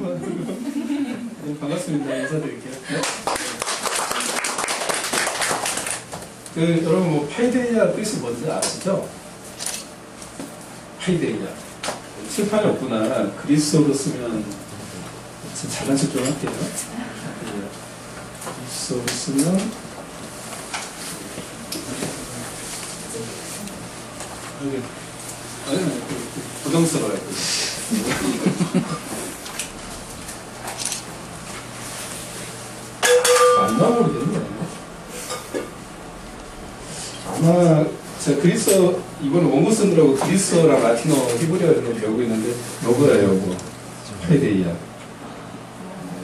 네, 반갑습니다. 인사드릴게요. 네. 그 여러분 뭐 파이데이아 뜻이 뭔지 아시죠? 파이데이아 칠판에 없구나. 그리스어로 쓰면 지금 잘난 척 좀 할게요. 네. 그리스어로 쓰면 아니 아니 그, 그 부정스러워요. 안 나오겠네. 아마 제가 그리스어 이번에 원고 쓰느라고 그리스어랑 라틴어 히브리어를 배우고 있는데 요거예요, 요거. 파이데이아.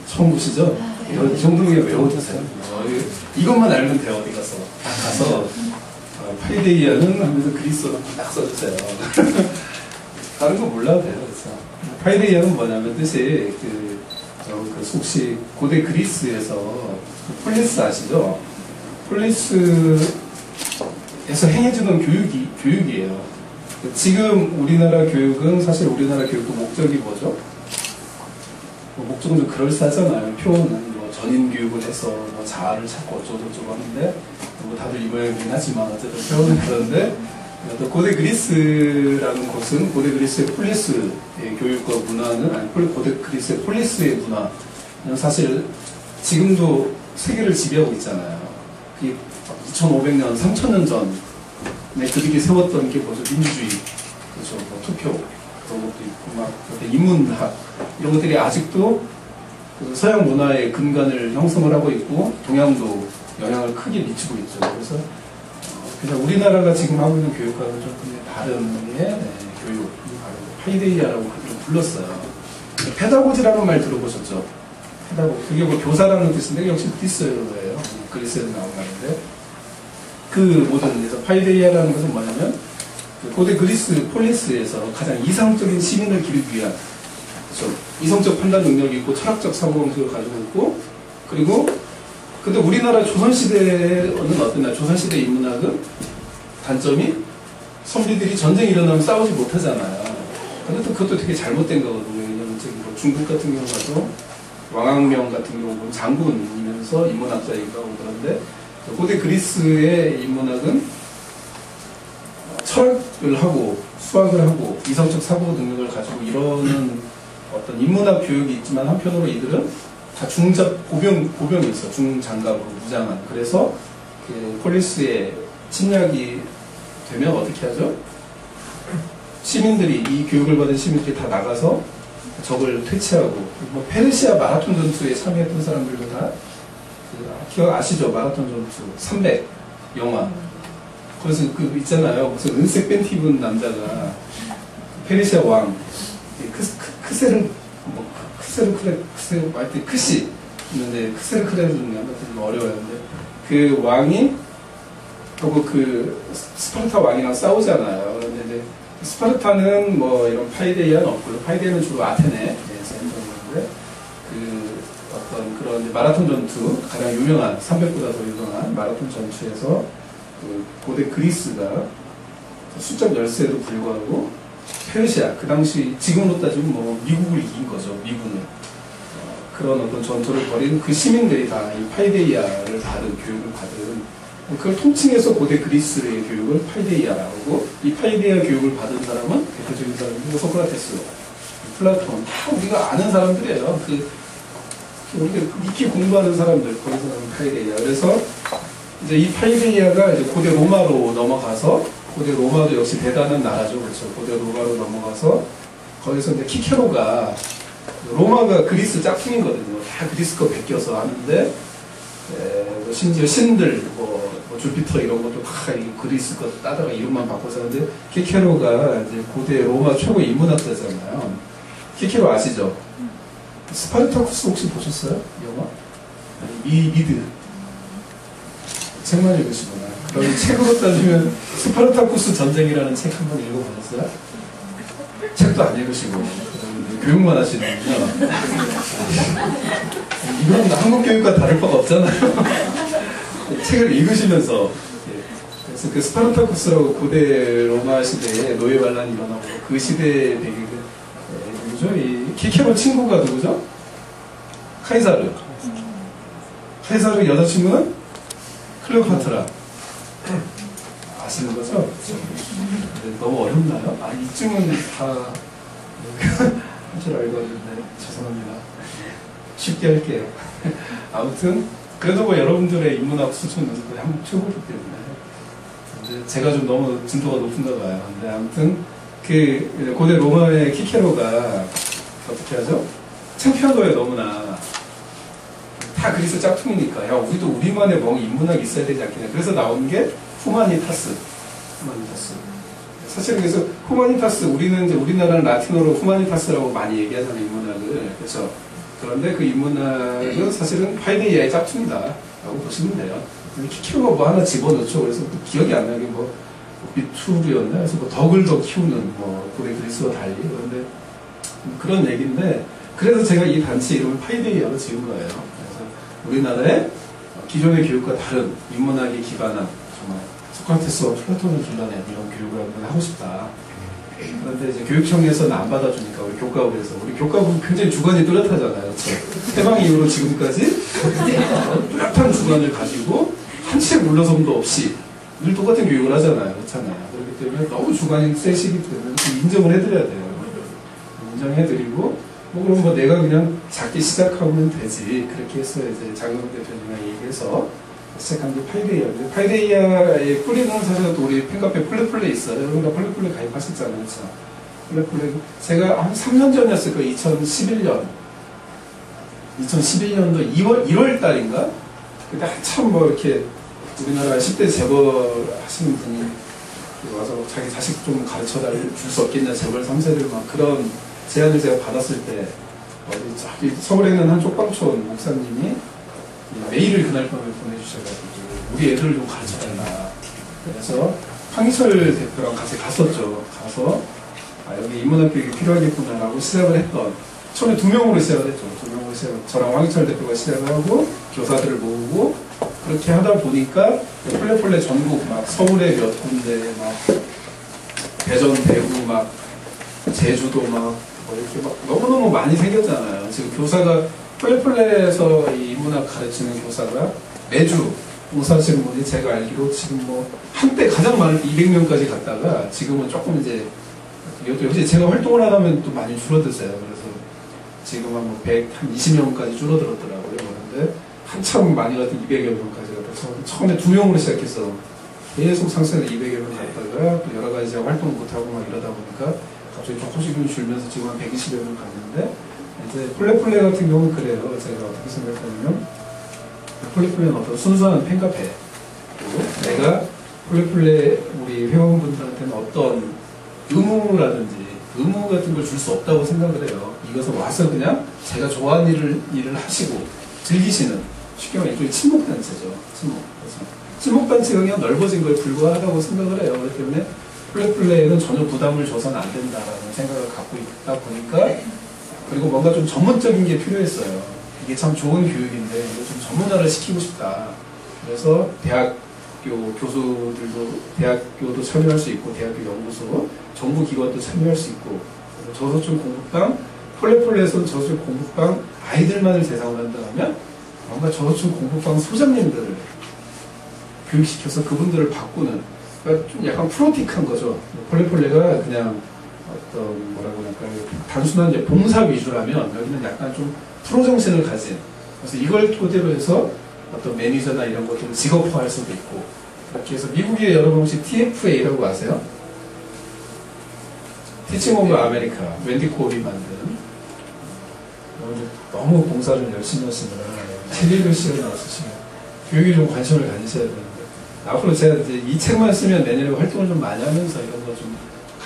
처음 보시죠? 이 정도면 외워두세요. 어, 이- 이것만 알면 돼요, 어디 가서. 딱 가서 어, 파이데이아는 하면서 그리스어로 딱 써주세요. 다른 거 몰라도 돼요, 그래서. 파이데이아는 뭐냐면 뜻이 그, 저, 그 혹시 고대 그리스에서 그 폴리스 아시죠? 폴리스 에서 행해주는 교육이, 교육이에요. 지금 우리나라 교육은 사실 우리나라 교육도 목적이 뭐죠? 뭐 목적은 좀 그럴싸하잖아요. 표현은 뭐 전인 교육을 해서 뭐 자아를 찾고 어쩌고저쩌고 하는데 뭐 다들 이 모양이긴 하지만 어쨌든 표현은 그런데 또 고대 그리스라는 곳은 고대 그리스의 폴리스의 교육과 문화는 아니 폴- 고대 그리스의 폴리스의 문화는 사실 지금도 세계를 지배하고 있잖아요. 그게 2,500년, 3,000년 전에 그들이 세웠던 게 뭐죠? 민주주의, 그렇죠? 뭐 투표 그런 것도 있고 막 인문학 이런 것들이 아직도 그 서양 문화의 근간을 형성을 하고 있고 동양도 영향을 크게 미치고 있죠. 그래서 어, 그냥 우리나라가 지금 하고 있는 교육과는 좀 다른 류의 네, 교육, 바로 파이데이아라고 그들을 불렀어요. 페다고지라는 말 들어보셨죠? 페다고 그게 뭐 교사라는 뜻인데 역시 그리스어예요. 그리스에서 나온 말인데 그 모든 데서 파이데이아라는 것은 뭐냐면 그 고대 그리스 폴리스에서 가장 이상적인 시민을 기르기 위한 그렇죠. 이성적 판단 능력이 있고 철학적 사고 방식을 가지고 있고 그리고 근데 우리나라 조선시대는 어땠나 조선시대 인문학은 단점이 선비들이 전쟁이 일어나면 싸우지 못하잖아요 근데 또 그것도 되게 잘못된 거거든요 왜냐면 지금 뭐 중국 같은 경우 가서 왕학명 같은 경우는 장군이면서 인문학자이기도 하고 그런데 고대 그리스의 인문학은 철학을 하고 수학을 하고 이성적 사고 능력을 가지고 이러는 어떤 인문학 교육이 있지만 한편으로 이들은 다 중잡 보병 보병이 있어 중장갑으로 무장한 그래서 그 폴리스의 침략이 되면 어떻게 하죠? 시민들이 이 교육을 받은 시민들이 다 나가서 적을 퇴치하고 뭐 페르시아 마라톤 전투에 참여했던 사람들도 다 그, 기억 아시죠? 마라톤 전투 300 영화. 거기서 그 있잖아요. 무슨 은색 팬티 입은 남자가 페르시아 왕 크, 크, 크세르 뭐 크- 크세르 크레 크세르 하여튼 크시 있는데 크세르 크레는 아무튼 좀 어려워요 근데 그 왕이 하고 그 스파르타 왕이랑 싸우잖아요. 그런데 이제 스파르타는 뭐 이런 파이데이아는 없고요. 파이데이아는 주로 아테네 그런 마라톤 전투 가장 유명한 300보다 더 유명한 마라톤 전투에서 그 고대 그리스가 수적 열세에도 불구하고 페르시아 그 당시 지금으로 따지면 뭐 미국을 이긴 거죠 미군을. 어, 그런 어떤 전투를 벌인 그 시민들이 다 이 파이데이아를 받은 교육을 받은 그걸 통칭해서 고대 그리스의 교육을 파이데이아라고 하고 이 파이데이아 교육을 받은 사람은 대표적인 사람이 뭐 소크라테스, 플라톤. 다 우리가 아는 사람들이에요. 그 우리가 익히 공부하는 사람들 그런 사람은 파이데이아. 그래서 이제 이 파이데이아가 이제 고대 로마로 넘어가서 고대 로마도 역시 대단한 나라죠, 그렇죠. 고대 로마로 넘어가서 거기서 이제 키케로가 로마가 그리스 짝퉁이거든요. 다 그리스 거 베껴서 하는데 에, 뭐 심지어 신들, 뭐, 뭐 주피터 이런 것도 다이 그리스 거 따다가 이름만 바꿔서 하는데 키케로가 이제 고대 로마 최고 인문학자잖아요. 키케로 아시죠? 스파르타쿠스 혹시 보셨어요? 영화? 미, 미드. 책만 읽으시구나. 그럼 책으로 따지면 스파르타쿠스 전쟁이라는 책 한번 읽어보셨어요? 책도 안 읽으시고 교육만 하시는군요. 이건 한국 교육과 다를 바가 없잖아요. 책을 읽으시면서 예. 그래서 그 스파르타쿠스라고 고대 로마 시대에 노예 반란이 일어나고 그 시대에 되게 그, 예, 누구죠? 이 키케로 친구가 누구죠? 카이사르. 카이사르 여자친구는 클레오파트라. 아시는 거죠? 근데 너무 어렵나요? 아, 이쯤은 다 할 줄 알고 있는데 죄송합니다. 쉽게 할게요. 아무튼 그래도 뭐 여러분들의 인문학 수준은 거의 한국 최고이기 때문에 제가 좀 너무 진도가 높은가 봐요. 근데 아무튼 그 고대 로마의 키케로가 어떻게 하죠? 창피한 거예요 너무나. 다 그리스 짝퉁이니까. 야 우리도 우리만의 뭔 인문학이 있어야 되지 않겠냐. 그래서 나온 게 후마니타스. 후마니타스. 사실은 그래서 후마니타스 우리는 이제 우리나라는 라틴어로 후마니타스라고 많이 얘기하잖아요 인문학을. 그렇죠 그런데 그 인문학은 사실은 파이데이아의 짝퉁이다 라고 보시면 돼요. 근데 키키로가 뭐 하나 집어넣죠. 그래서 또 기억이 안 나게 뭐 미투르였나 그래서 뭐 덕을 더 키우는 뭐 고대 그리스와 달리 그런데 그런 얘기인데 그래서 제가 이 단체 이름을 파이데이아로 지은 거예요. 그래서 우리나라의 기존의 교육과 다른 인문학에 기반한 정말 소크라테스와 플라톤을 길러낸 이런 교육을 한번 하고 싶다. 그런데 이제 교육청에서는 안 받아주니까 우리 교과부에서 우리 교과부 굉장히 주관이 뚜렷하잖아요. 해방 이후로 지금까지 뚜렷한 주관을 가지고 한채 물러섬도 없이 늘 똑같은 교육을 하잖아요. 그렇잖아요. 그렇기 때문에 너무 주관이 세시기 때문에 좀 인정을 해드려야 돼요. 인정해드리고 뭐 그럼 뭐 내가 그냥 작게 시작하면 되지 그렇게 해서 이제 장영석 대표님이랑 얘기해서 시작한 게 파이데이아인데 파이데이아의 뿌리는 사실 또 우리 팬카페 플레플레 있어요 여러분 다 플레플레 가입하셨잖아요 그렇죠? 플레플레 제가 한 3년 전이었을 거예요 2011년 2011년도 2월 1월 달인가 그때 한참 뭐 이렇게 우리나라 10대 재벌 하시는 분이 와서 자기 자식 좀 가르쳐 줄 수 없겠냐 재벌 3세를 막 그런 제안을 제가 받았을 때 어디 서울에 있는 한 쪽방촌 목사님이 이 메일을 그날 밤에 보내주셔가지고 우리 애들을 좀 가르쳐달라. 그래서 황희철 대표랑 같이 갔었죠. 가서 아, 여기 인문학 교육이 필요하겠구나라고 시작을 했던 처음에 두 명으로 시작을 했죠. 두 명으로 시작 저랑 황희철 대표가 시작을 하고 교사들을 모으고 그렇게 하다 보니까 폴레폴레 전국 막 서울에 몇 군데 막 대전 대구 막 제주도 막 뭐 이렇게 막 너무너무 많이 생겼잖아요. 지금 교사가 폴레폴레에서 이 인문학 가르치는 교사가 매주 봉사하시는 분이 제가 알기로 지금 뭐 한때 가장 때 200명까지 갔다가 지금은 조금 이제 이것도 역시 제가 활동을 하다면 또 많이 줄어드세요. 그래서 지금 한뭐 100, 한 20명까지 줄어들었더라고요. 그런데 한참 많이 갔던 200여 명까지 갔다 처음에 두 명으로 시작해서 계속 상승을 200여 명 갔다가 또 여러 가지 활동 못하고 막 이러다 보니까 갑자기 조금씩 좀 줄면서 지금 한 120여 명 갔는데 이제 폴레폴레 같은 경우는 그래요. 제가 어떻게 생각하냐면 폴레폴레는 어떤 순수한 팬카페 내가 폴레폴레 우리 회원분들한테는 어떤 의무라든지 의무 같은 걸 줄 수 없다고 생각을 해요. 이것은 와서 그냥 제가 좋아하는 일을, 일을 하시고 즐기시는 쉽게 말해 일종의. 친목. 그래서 친목단체가 그냥 넓어진 거에 불과하다고 생각을 해요. 그렇기 때문에 플레이플레이는 전혀 부담을 줘서는 안 된다라는 생각을 갖고 있다 보니까 그리고 뭔가 좀 전문적인 게 필요했어요. 이게 참 좋은 교육인데 좀 전문화를 시키고 싶다. 그래서 대학교 교수들도 대학교도 참여할 수 있고 대학교 연구소, 정부 기관도 참여할 수 있고 저소득 공부방, 폴레폴레에서는 저소득 공부방 아이들만을 대상으로 한다면 뭔가 저소득 공부방 소장님들을 교육시켜서 그분들을 바꾸는 그러니까 좀 약간 프로틱한 거죠. 폴레폴레가 그냥 어떤 뭐라고 할까요? 단순한 이제 봉사 위주라면 여기는 약간 좀 프로 정신을 가진 그래서 이걸 토대로 해서 어떤 매니저나 이런 것들을 직업화할 수도 있고 그렇게 해서 미국에 여러분 혹시 TFA라고 아세요? 티칭 오브 아메리카 웬디 코업이 만든 너무 봉사를 열심히 하시느라 책읽을 시간이 없으시면 교육에 좀 관심을 가지셔야 되는데 앞으로 제가 이제 이 책만 쓰면 내년에 활동을 좀 많이 하면서 이런 거 좀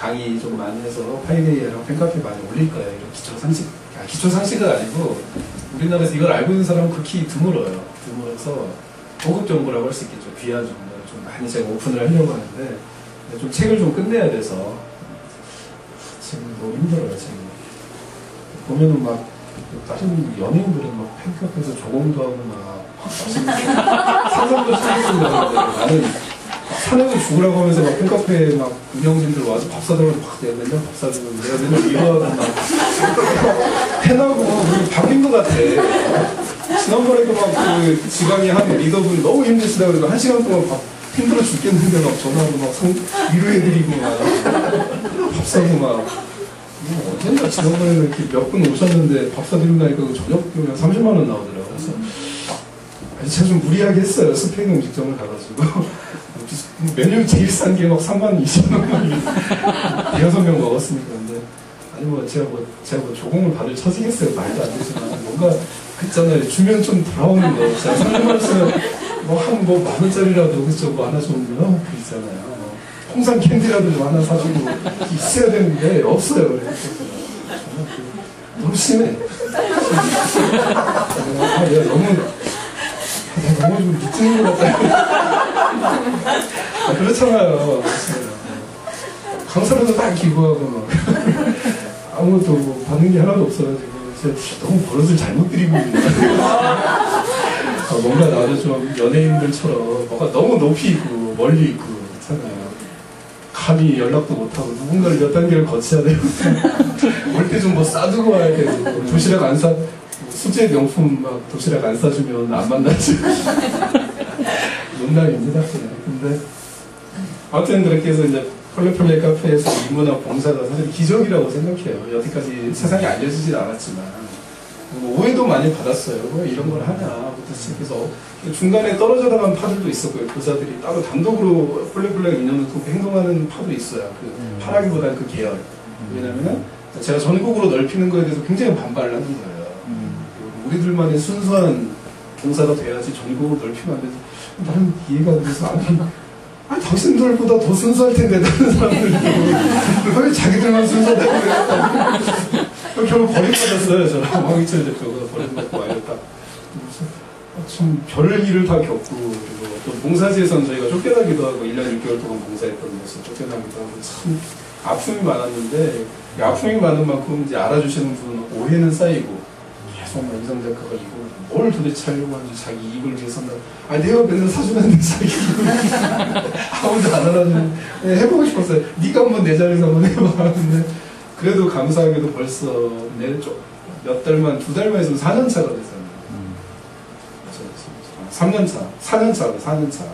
강의 좀 많이 해서 파이데이랑 팬카페 많이 올릴 거예요. 이런 기초 상식, 아, 기초 상식은 아니고 우리나라에서 이걸 알고 있는 사람은 극히 드물어요. 드물어서 고급 정보라고 할 수 있겠죠. 귀한 정보를 좀 많이 제가 오픈을 하려고 하는데 좀 책을 좀 끝내야 돼서 지금 너무 힘들어요. 지금 보면은 막 다른 연예인들은 막 팬카페에서 조공도 하고 막 상상도 시키고 나는 사내고 죽으라고 하면서 막 팬카페에 막 운영진들 와서 밥 사달라고 막 내가 맨날 밥 사주고 내가 맨날 이거하고 막 팬하고 우리 바뀐 것 같아. 지난번에도 막그 지방이 한 리더분이 너무 힘드시다 그래서 한 시간 동안 밥 힘들어 죽겠는데 막 전화로 막 성, 위로해드리고 막 밥 사고 막 뭐 언젠가 지난번에는 이렇게 몇 분 오셨는데 밥 사드리고 나니까 그 저녁 비면 30만 원 나오더라고요. 그래서 아니, 제가 좀 무리하게 했어요. 스페인 음식점을 가가지고. 메뉴 제일 싼 게 막 3만 2천 원. 대여섯 명 먹었으니까. 근데, 아니, 뭐, 제가 뭐, 제가 뭐 조공을 받을 처지겠어요. 말도 안 되지만. 뭔가, 그 있잖아요. 주면 좀 돌아오는 거. 제가 상대방에서 뭐, 한, 뭐, 만 원짜리라도, 그쵸, 뭐 하나 좀, 어, 그 있잖아요. 뭐, 홍삼 캔디라도 좀 하나 사주고 있어야 되는데, 없어요. 그래서 너무 심해. 아, 내가 너무, 아, 너무 좀 미치는 것 같다. 아, 그렇잖아요. 강사로도 다 기부하고 막 아무것도 뭐 받는 게 하나도 없어가지고 너무 버릇을 잘못 들이고 있는. 아, 뭔가 나도 좀 연예인들처럼 뭔가 너무 높이 있고 멀리 있고. 감히 연락도 못하고 누군가를 몇 단계를 거쳐야 되고 올때 좀 뭐 싸두고 와야 되고 도시락 안 사, 뭐 수제 명품 막 도시락 안 싸주면 안 만나지. 농담입니다. 근데 아무튼 그렇게 해서 이제 펄레펄레 카페에서 인문학 봉사가 사실 기적이라고 생각해요. 여태까지 세상에 알려지진 않았지만 뭐 오해도 많이 받았어요. 왜 이런 걸 하냐부터 시작해서 중간에 떨어져 나간 파들도 있었고요. 교사들이 따로 단독으로 펄레펄레 인연을 끊고 행동하는 파도 있어요. 그 파라기보다는 그 계열. 왜냐면은 제가 전국으로 넓히는 거에 대해서 굉장히 반발을 하는 거예요. 우리들만의 순수한 봉사가 돼야지 전국으로 넓히면 안 돼서 나는 이해가 안 돼서 아니, 아니 당신들보다 더 순수할 텐데 다른 사람들도 왜 자기들만 순수하다고 그래 요? 결국 버림받았어요 저는 황희철 대표가 버림받고 아, 참 별을 일을 다 겪고 그리고 또 봉사지에서는 저희가 쫓겨나기도 하고 1년 6개월 동안 봉사했던 데서 쫓겨나기도 하고 참 아픔이 많았는데 이 아픔이 많은 만큼 이제 알아주시는 분은 오해는 쌓이고 계속 막 이성 작가가 이거 뭘 도대체 하려고 하는지 자기 이익을 위해서는 아 내가 맨날 사주는데 자기 이익을 아무도 안 알아주는. 네, 해보고 싶었어요. 네가 한번 내 자리에서 한번 해봐 그래도 감사하게도 벌써 내몇 달만 두 달만 있으면 4년 차가 됐잖아요 3년 차 4년 차고 4년 차.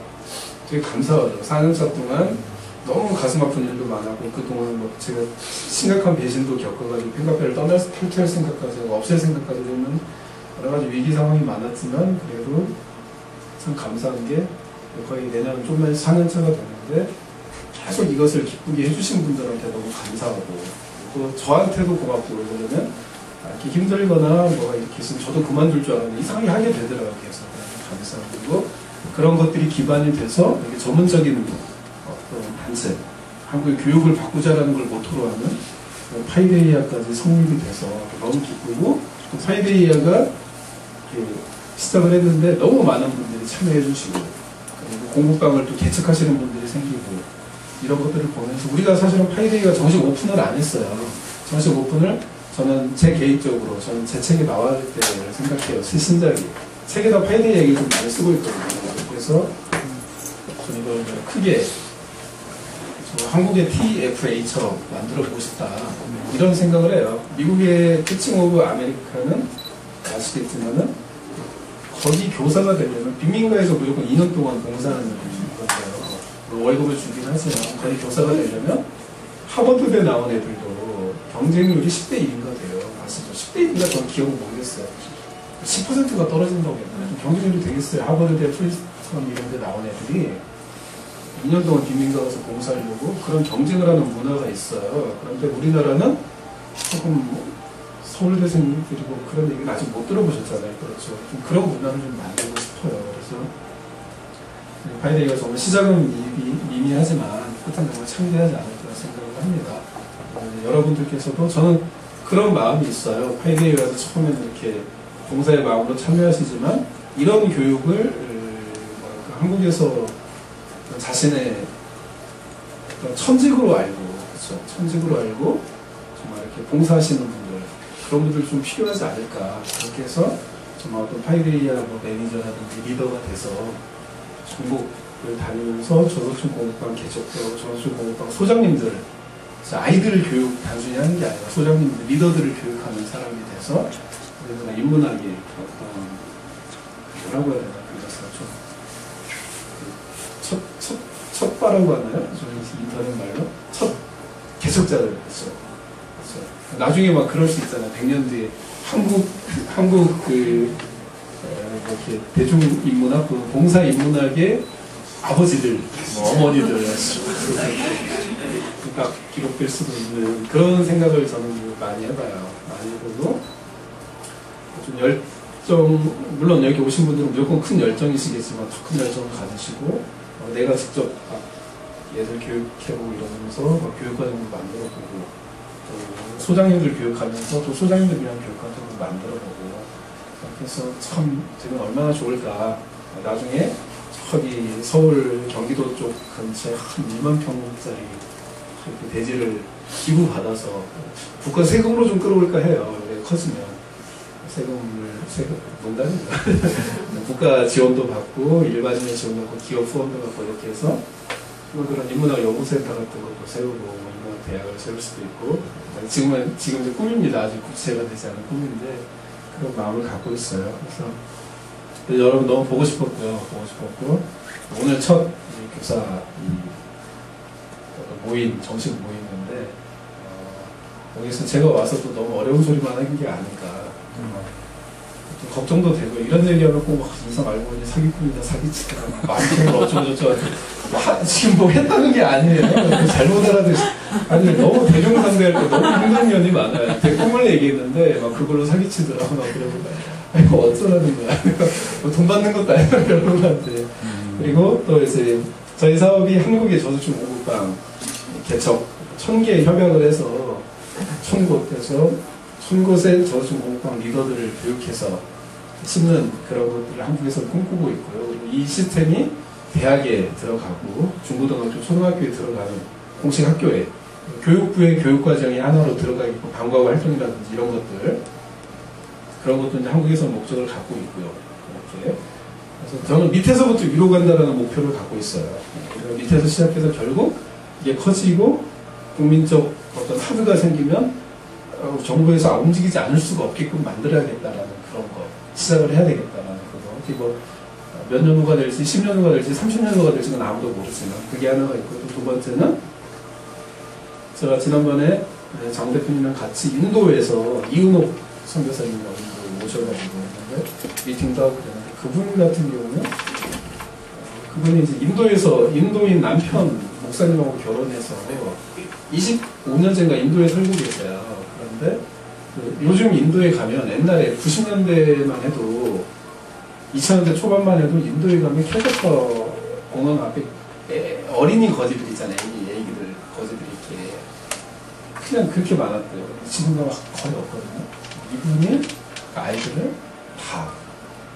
되게 감사하죠. 4년 차 동안 너무 가슴 아픈 일도 많았고 그동안 뭐 제가 심각한 배신도 겪어가지고 팬카페를 떠날 탈퇴할 생각까지 하고 없앨 생각까지 되면 여러 가지 위기 상황이 많았지만 그래도 참 감사한 게 거의 내년 좀만 4년 차가 됐는데 계속 이것을 기쁘게 해주신 분들한테 너무 감사하고 또 저한테도 고맙고 왜냐면 이렇게 힘들거나 뭐가 이렇게 있으면 저도 그만둘 줄 알았는데 이상하게 하게 되더라고요. 그래서 감사하고 그런 것들이 기반이 돼서 되게 전문적인 어떤 단체, 한국의 교육을 바꾸자라는 걸 모토로 하는 파이데이아까지 성립이 돼서 너무 기쁘고 또 파이데이아가 시작을 했는데 너무 많은 분들이 참여해 주시고 공부방을 또 개척하시는 분들이 생기고 이런 것들을 보면서 우리가 사실은 파이데이가 정식 오픈을 안 했어요. 정식 오픈을 저는 제 개인적으로 저는 제 책이 나왔을 때를 생각해요. 제 신작이 책에다 파이데이 얘기를 좀 많이 쓰고 있거든요. 그래서 저는 이걸 크게 한국의 TFA처럼 만들어 보고 싶다 이런 생각을 해요. 미국의 피칭 오브 아메리카는 아시겠지만은 거기 교사가 되려면 빈민가에서 무조건 2년 동안 봉사하는. 월급을 주긴 하지만 거기 교사가 되려면 하버드대 나온 애들도 경쟁률이 10대 1인가 돼요. 아시죠? 10대 1인가 저는 기억을 모르겠어요. 10%가 떨어진다고 했나요? 경쟁률이 되겠어요. 하버드대 프린스턴 이런 데 나온 애들이 2년 동안 빈민가 가서 봉사하려고 그런 경쟁을 하는 문화가 있어요. 그런데 우리나라는 조금 뭐 서울대생님 그리고 그런 얘기는 아직 못 들어보셨잖아요. 그렇죠. 좀 그런 문화를 좀 만들고 싶어요. 그래서 파이데이가 정말 시작은 미미, 하지만 끝은 정말 창대하지 않을까 생각을 합니다. 여러분들께서도 저는 그런 마음이 있어요. 파이데이 가서 처음에는 이렇게 봉사의 마음으로 참여하시지만 이런 교육을 한국에서 자신의 천직으로 알고, 그렇죠. 천직으로 알고 정말 이렇게 봉사하시는 분들 그런 분들 좀 필요하지 않을까 그렇게 해서 정말 어떤 파이데이아 뭐 매니저라든지 리더가 돼서 전국 다니면서 저소층 공부방 개척도 하고 저소층 공부방 소장님들 아이들을 교육 단순히 하는 게 아니라 소장님들 리더들을 교육하는 사람이 돼서 그래서 인문학이 어떤 뭐라고 해야 되나 그래서 좀 첫 첫 첫바라고 하나요? 저희 인터넷 말로 첫 개척자들 됐어. 나중에 막 그럴 수 있잖아요. 100년 뒤에 한국 한국 그 이렇게 대중 인문학, 그 봉사 인문학의 아버지들, 뭐 어머니들 그러니까 기록될 수도 있는 그런 생각을 저는 많이 해봐요. 많이 해보고 좀 열정 물론 여기 오신 분들은 무조건 큰 열정이시겠지만 더 큰 열정을 가지시고 어, 내가 직접 막 얘들 교육해보고 이러면서 막 교육과정도 만들어보고 또 소장님들 교육하면서 또 소장님들 위한 교육과정도 만들어보고 그래서 참 지금 얼마나 좋을까 나중에 저기 서울 경기도 쪽 근처에 한 2만 평짜리 이렇게 대지를 기부받아서 국가 세금으로 좀 끌어올까 해요. 커지면 세금을 세금 농담입니다. 국가 지원도 받고 일반인의 지원도 받고 기업 후원도 받고 이렇게 해서 뭐 그런 인문학 연구센터 같은 것도 세우고 뭐 인문학 대학을 세울 수도 있고 지금은 지금 이제 꿈입니다. 아직 구체가 되지 않은 꿈인데 그런 마음을 갖고 있어요. 그래서 여러분 너무 보고 싶었고요. 보고 싶었고 오늘 첫이 교사 이 모임 정식 모임인데 어, 여기서 제가 와서 또 너무 어려운 소리만 하는 게 아닐까 좀 걱정도 되고 이런 얘기하면 꼭막 인상 알고 보니 사기꾼이다 사기치다 많이는 어쩌고저쩌고 뭐 하- 지금 뭐 했다는 게 아니에요. 잘못 알아듣 아니 너무 대중 상대할 때 너무 힘든 면이 많아요. 제 꿈을 얘기했는데 막 그걸로 사기치더라고 막 그러고. 아 이거 어쩌라는 거야. 뭐 돈 받는 것도 아니고 여러분한테. 그리고 또 이제 저희 사업이 한국의 저수층 공급방 개척 천개 협약을 해서 천 곳에서 천 곳의 저수층 공급방 리더들을 교육해서 심는 그런 것들을 한국에서 꿈꾸고 있고요. 그리고 이 시스템이 대학에 들어가고 중고등학교, 초등학교에 들어가는 공식 학교에 교육부의 교육과정이 하나로 들어가 있고 방과 후 활동이라든지 이런 것들 그런 것도 이제 한국에서 목적을 갖고 있고요. 이렇게 그래서 저는 밑에서부터 위로 간다라는 목표를 갖고 있어요. 밑에서 시작해서 결국 이게 커지고 국민적 어떤 하드가 생기면 어, 정부에서 움직이지 않을 수가 없게끔 만들어야겠다라는 그런 거 시작을 해야 되겠다라는 뭐 몇 년 후가 될지 10년 후가 될지 30년 후가 될지 는 아무도 모르지만 그게 하나가 있고 또 두 번째는 제가 지난번에 장 대표님이랑 같이 인도에서 이은옥 선교사님이랑 인도 모셔가지고 미팅도 하고 그랬는데 그분 같은 경우는 어, 그분이 이제 인도에서 인도인 남편 목사님하고 결혼해서 25년째인가 인도에 살고 계세요. 그런데 그 요즘 인도에 가면 옛날에 90년대만 해도 2000년대 초반만 해도 인도에 가면 캘커타 공원 앞에 애- 어린이 거지들 있잖아요. 애기, 애기들 거지들 이렇게 그냥 그렇게 많았대요. 지금은 거의 없거든요. 이분이 그 아이들을 다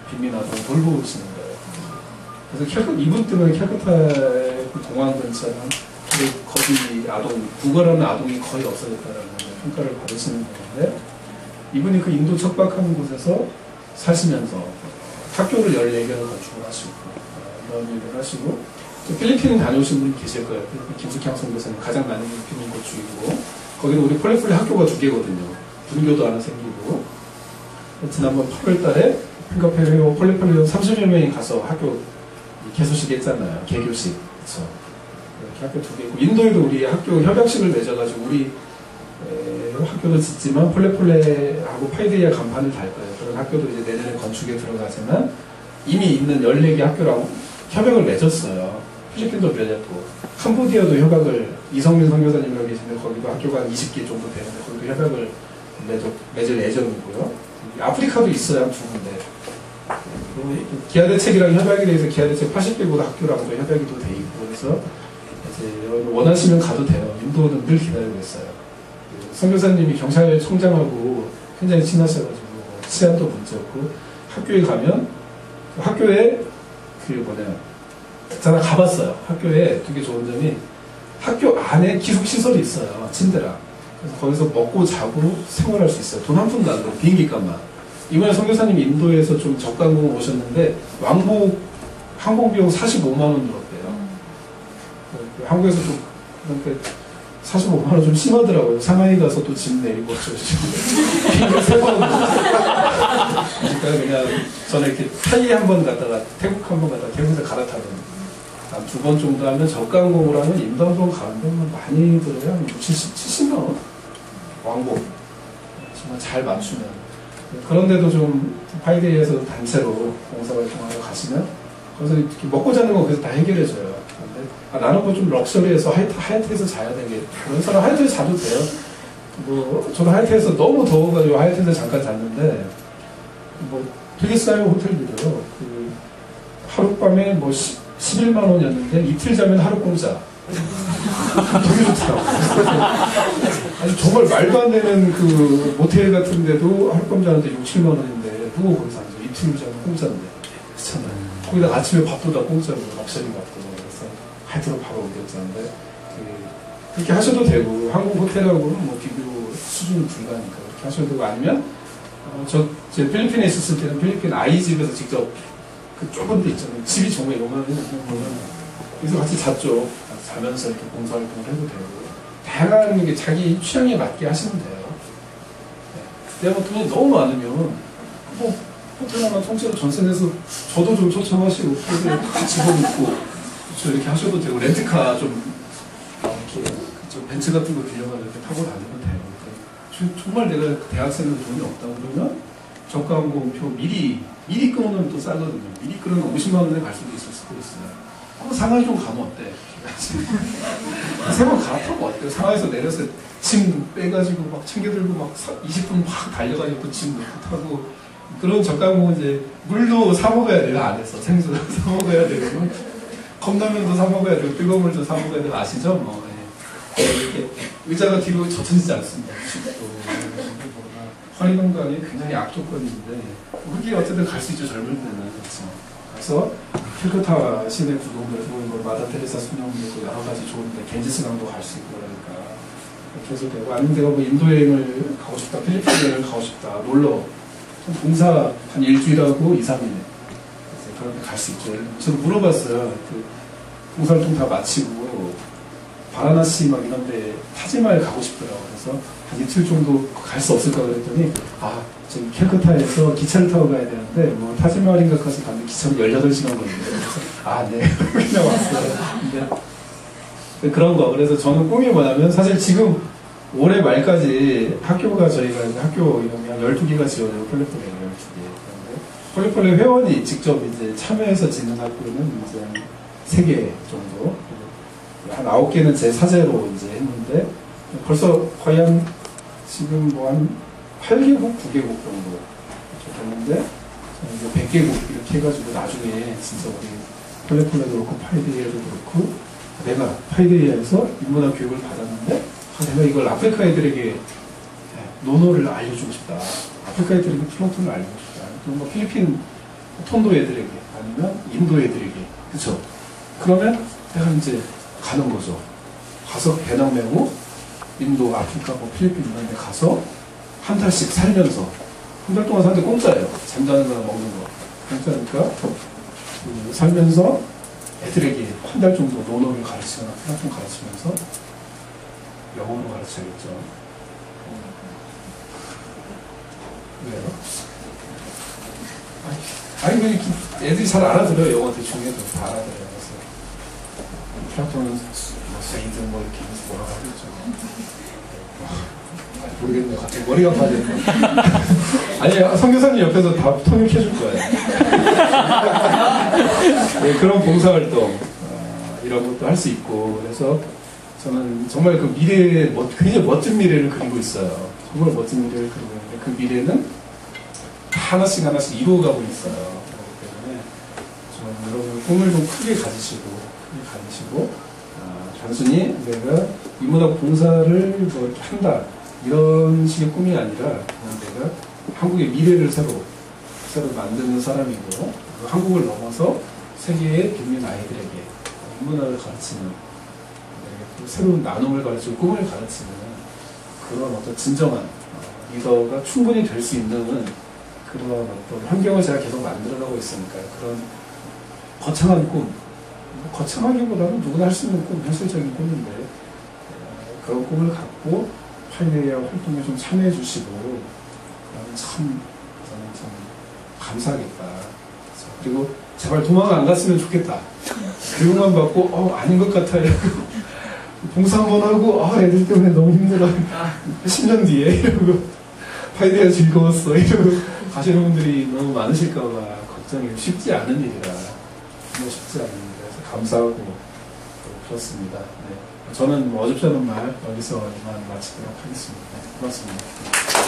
빈민아동 돌보시는 거예요. 그래서 캘커, 이분 때문에 캘커타 그 공항 근처는 그 거기 아동, 구걸하는 아동이 거의 없어졌다는 평가를 받으시는 건데 이분이 그 인도 척박한 곳에서 사시면서 학교를 14개를 건축을 하시고 어, 이런 일을 하시고 또 필리핀 다녀오신 분이 계실 거예요. 필리핀 김숙향 선교사님 가장 많은 필리핀인 곳 중이고 거기는 우리 폴레폴레 학교가 두 개거든요. 분교도 하나 생기고 지난번 8월 달에 핑거페리오 폴레폴레 30여 명이 가서 학교 개소식 했잖아요. 개교식. 그쵸. 이렇게 학교 두 개고 인도에도 우리 학교 협약식을 맺어가지고 우리 에, 학교도 짓지만 폴레폴레하고 파이데이아 간판을 달 거예요. 그런 학교도 이제 내년에 건축에 들어가지만 이미 있는 14개 학교랑 협약을 맺었어요. 필리핀도 맺었고 캄보디아도 협약을 이성민 선교사님이라고 계신데 거기도 학교가 한 20개 정도 되는데 거기도 협약을 맺어, 맺을 예정이고요. 아프리카도 있어요 한두 군데. 그리고 기아 대책이랑 협약에 대해서 기아 대책 80개보다 학교랑도 협약이 또 돼 있고 그래서 이제 원하시면 가도 돼요. 인도는 늘 기다리고 있어요. 그 선교사님이 경찰청장하고 굉장히 친하셔가지고 뭐 치안도 문제 없고 학교에 가면 그 학교에 그 뭐냐 제가 가봤어요. 학교에 되게 좋은 점이 학교 안에 기숙 시설이 있어요. 침대랑. 그래서 거기서 먹고 자고 생활할 수 있어요. 돈 한 푼도 안 들고 비행기 값만. 이번에 선교사님이 인도에서 좀 저가항공 오셨는데 왕복 항공 비용 45만 원 들었대요. 한국에서 좀 그러니까 45만 원 좀 심하더라고요. 상하이 가서 또 짐 내리고 어쩌고 세번 그러니까 그냥 저는 이렇게 타이 한번 갔다가 태국 한 번 갔다가 태국에서 갈아타거든요. 한두번 정도 하면 저가 항공을 하면 인도항공 가는데 뭐 많이 들어요. 한 70, 70만 원. 왕복. 정말 잘 맞추면. 그런데도 좀 파이데이에서 단체로 봉사활동하러 가시면 거기서 먹고 자는 거 그래서 다 해결해줘요. 근데 아, 나는 뭐 좀 럭셔리해서 하이트, 하이트에서 자야 되게 그런 사람 하이트에서 자도 돼요. 뭐 저는 하이트에서 너무 더워가지고 하이트에서 잠깐 잤는데 뭐 되게 싸요 호텔들이요. 그 하룻밤에 뭐 11만 원이었는데 이틀 자면 하루 공짜. 되게 좋더라고요. 아니 정말 말도 안 되는 그 모텔 같은 데도 하룻밤 자는데 6, 7만 원인데 누구 거기서 앉아 이틀 자면 공짜인데 그렇잖아요. 거기다 아침에 밥도 다 공짜로 럭셔리 밥도 그래서 하여튼 밥을 옮겼자는데 그, 그렇게 하셔도 되고 한국 호텔하고는 뭐 비교 수준은 불가니까 그렇게 하셔도 되고 아니면 어, 저, 제 필리핀에 있었을 때는 필리핀 아이 집에서 직접 그 좁은 데 있잖아요. 집이 정말 요만해요. 그래서 같이 잤죠. 자면서 이렇게 봉사활동을 해도 되고 다양한 게 자기 취향에 맞게 하시면 돼요. 네. 내가 뭐 돈이 너무 많으면 뭐 호텔 하나 통째로 전세 내서 저도 좀 초청하시고 또 집어넣고 그렇죠. 이렇게 하셔도 되고 렌트카 좀 이렇게 좀 벤츠 같은 거 빌려가지고 이렇게 타고 다니면 돼요. 저- 정말 내가 대학생은 돈이 없다고 그러면 저가 항공표 미리 미리 끊으면 또 싸거든요. 미리 끊으면 50만 원에 갈 수도 있을 수도 있어요. 한번 상하이 좀 가면 어때? 세 번 갈아타고 어때요? 상하이에서 내려서 짐 빼가지고 막 챙겨들고 막 20분 막 달려가지고 또짐 넣고 타고 그런 저가 항공 이제 물도 사 먹어야 돼요 안에서 생수 사 먹어야 되고 컵라면도 사 먹어야 되고 뜨거운 물도 사 먹어야 되고 아시죠? 뭐 예. 이렇게 의자가 뒤로 젖혀지지 않습니다. 춥고 허리 건강이 굉장히 악조건인데 그게 어쨌든 갈 수 있죠 젊을 때는 그렇죠. 그래서 킬커타 시내 구동도 뭐 마다 테레사 수녀도 있고 여러 가지 좋은데 겐지스 강도 갈 수 있고 그러니까 해서 되고 아니면 내가 뭐 인도 여행을 가고 싶다 필리핀 여행을 가고 싶다 놀러 좀 봉사 한 일주일하고 2, 3일 데갈수 있죠. 저는 물어봤어요. 그 봉사활동 다 마치고 바라나시 막 이런 데 타지마에 가고 싶더라고요. 그래서 한 이틀 정도 갈 수 없을까 그랬더니 아 지금 캘커타에서 기차를 타고 가야 되는데 뭐 타지마을인가 가서 갔는데 기차는 18시간 걸린대요. 그래서 아네 그냥 왔어요. 근데 그런 거 그래서 저는 꿈이 뭐냐면 사실 지금 올해 말까지 학교가 저희가 학교 이름이 한 12개가 지어져요. 폴리폴레가 12개. 그런데 폴리폴레 회원이 직접 이제 참여해서 짓는 학교는 이제 한 3개 정도. 한 9개는 제 사제로 이제 했는데 벌써 거의 한 지금 뭐 한 8개국, 9개국 정도 됐는데 이제 100개국 이렇게 해가지고 나중에 진짜 우리 폴레폴레도 그렇고 파이데이에도 그렇고 내가 파이데이에서 인문학 교육을 받았는데 아, 내가 이걸 아프리카 애들에게 예, 논어를 알려주고 싶다. 아프리카 애들에게 플라톤을 알려주고 싶다. 또뭐 필리핀 톤도 애들에게 아니면 인도 애들에게 그쵸? 그러면 내가 이제 가는 거죠. 가서 배낭 메고 인도, 아프리카, 뭐 필리핀 이런 데 가서 한 달씩 살면서 한 달 동안 사는데 공짜예요. 잠자는 거나 먹는 거. 공짜니까 그 살면서 애들에게 한 달 정도 논어를 가르치거나 플라톤 가르치면서 영어로 가르쳐야겠죠. 왜요? 아니, 그 애들이 잘 알아들어요. 영어 대충 해도 다 알아들어요. 그래서 플라톤은 뭐 세이드 뭐 이렇게 해서 뭐라고 하겠죠. 아, 모르겠네요. 갑자기 머리가 빠지네. 아니, 성교사님 옆에서 다 통역해줄 거예요. 네, 그런 봉사활동, 어, 이런 것도 할 수 있고, 그래서 저는 정말 그 미래에, 멋- 굉장히 멋진 미래를 그리고 있어요. 정말 멋진 미래를 그리고 있는데, 그 미래는 하나씩 하나씩 이루어가고 있어요. 그렇기 때문에 좀 여러분 꿈을 좀 크게 가지시고, 크게 가지시고, 아, 단순히 내가 인문학 봉사를 뭐 한다. 이런 식의 꿈이 아니라, 내가 한국의 미래를 새로, 새로 만드는 사람이고, 그 한국을 넘어서 세계의 빈민 아이들에게 인문학을 가르치는, 새로운 나눔을 가르치고 꿈을 가르치는 그런 어떤 진정한 어, 리더가 충분히 될 수 있는 그런 어떤 환경을 제가 계속 만들어가고 있으니까 그런 거창한 꿈, 뭐 거창하기보다는 누구나 할 수 있는 꿈, 현실적인 꿈인데 어, 그런 꿈을 갖고 파이데이아 활동에 좀 참여해 주시고 그러면 참 저는 참 감사하겠다. 그리고 제발 도망 안 갔으면 좋겠다. 교육만 받고 어 아닌 것 같아요. 봉사 한번 하고 아 애들 때문에 너무 힘들어. 10년 뒤에 이러고 파이데이아 즐거웠어 이러고 가시는 분들이 너무 많으실까봐 걱정이 쉽지 않은 일이라 정말 쉽지 않은 일이라서 감사하고 또 그렇습니다. 네. 저는 뭐 어줍지 않은 말 여기서 마치도록 하겠습니다. 네, 고맙습니다.